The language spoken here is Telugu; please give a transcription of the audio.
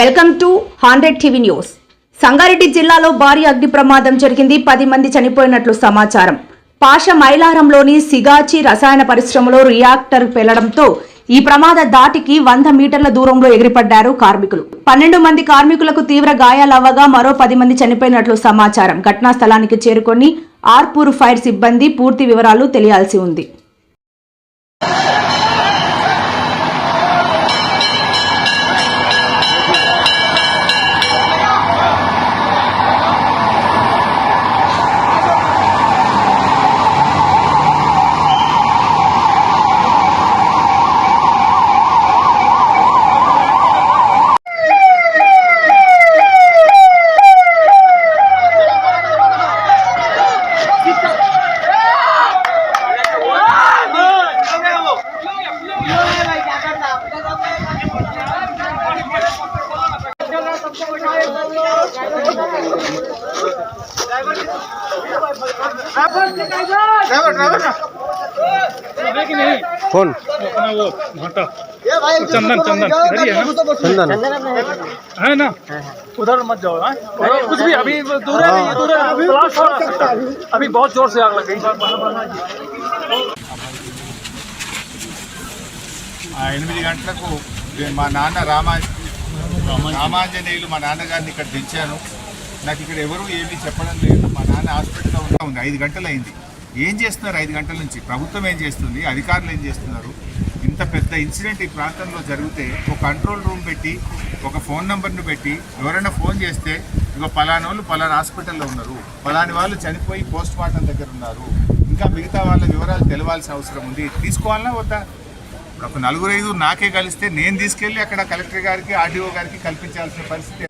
Welcome to hundred TV news. Sangareddy జిల్లాలో భారీ అగ్ని ప్రమాదం జరిగింది. పది మంది చనిపోయినట్లు సమాచారం. పాష మైలారంలోని సిగాచి రసాయన పరిశ్రమలో రియాక్టర్ పేలడంతో ఈ ప్రమాద దాటికి వంద మీటర్ల దూరంలో ఎగిరిపడ్డారు కార్మికులు. పన్నెండు మంది కార్మికులకు తీవ్ర గాయాలవ్వగా మరో పది మంది చనిపోయినట్లు సమాచారం. ఘటనా స్థలానికి చేరుకొని ఆర్పూర్ ఫైర్ సిబ్బంది పూర్తి వివరాలు తెలియాల్సి ఉంది. कौन अपना वो भाटा चंदन चंदन सही है ना चंदन है ना उधर मत जाओ हाँ? कुछ भी अभी दूर है अभी दूर है ब्लास्ट हो सकता है अभी बहुत जोर से आग लग गई ఆ ఎనిమిది గంటలకు నేను మా నాన్న రామా రామాంజనేయులు మా నాన్నగారిని ఇక్కడ దించాను నాకు ఇక్కడ ఎవరు ఏమీ చెప్పడం లేదు. మా నాన్న హాస్పిటల్లో ఉంటా ఉంది. ఐదు గంటలు అయింది ఏం చేస్తున్నారు ఐదు గంటల నుంచి? ప్రభుత్వం ఏం చేస్తుంది? అధికారులు ఏం చేస్తున్నారు? ఇంత పెద్ద ఇన్సిడెంట్ ఈ ప్రాంతంలో జరిగితే ఒక కంట్రోల్ రూమ్ పెట్టి ఒక ఫోన్ నెంబర్ను పెట్టి ఎవరైనా ఫోన్ చేస్తే ఇక పలానా వాళ్ళు పలానా హాస్పిటల్లో ఉన్నారు. పలాని వాళ్ళు చనిపోయి పోస్ట్ మార్టం దగ్గర ఉన్నారు. ఇంకా మిగతా వాళ్ళ వివరాలు తెలవాల్సిన అవసరం ఉంది. తీసుకోవాలన్నా వద్దా? ఒక నలుగురు ఐదు నాకే కలిస్తే నేను తీసుకెళ్ళి అక్కడ కలెక్టర్ గారికి ఆర్డీఓ గారికి కల్పించాల్సిన పరిస్థితి